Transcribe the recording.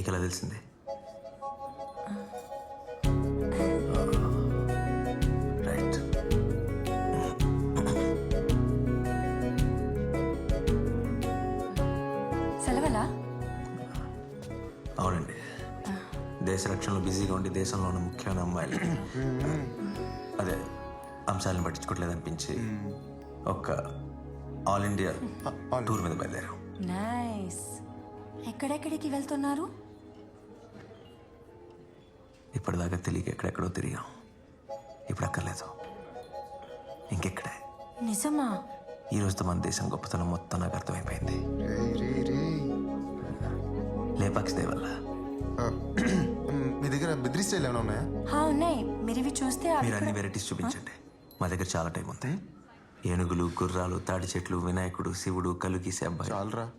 మీకు ఎలా తెలిసిందే? రైట్ సెలవులా? అవునండి. దేశ రక్షణలో బిజీగా ఉండి దేశంలో ఉన్న ముఖ్యమైన అమ్మాయిలు. అదే అంశాలను పట్టించుకోవట్లేదు అనిపించి ఒక ఆల్ ఇండియా టూర్ మీద బయలుదేరాం. నైస్. ఎక్కడెక్కడికి వెళ్తున్నారు? ఇప్పటిదాకా తెలియక ఎక్కడెక్కడో తిరిగాం. ఇప్పుడు అక్కర్లేదు. ఇంకెక్కడే? నిజమా? ఈ రోజుతో మన దేశం గొప్పతనం మొత్తం నాకు అర్థమైపోయింది. లేపాక్షి దయ వల్ల. మీ దగ్గర బిద్రీ స్టైల్ ఏమైనా ఉన్నాయా? హా ఉన్నాయి. మీరు ఇవి చూస్తే అవి మీరు అన్ని కూడా- వెరైటీస్ చూపించండి. మా దగ్గర చాలా టైం ఉంది. ఏనుగులు గుర్రాలు తాడి చెట్లు వినాయకుడు శివుడు కలుగీసే అబ్బాయి. చాలరా.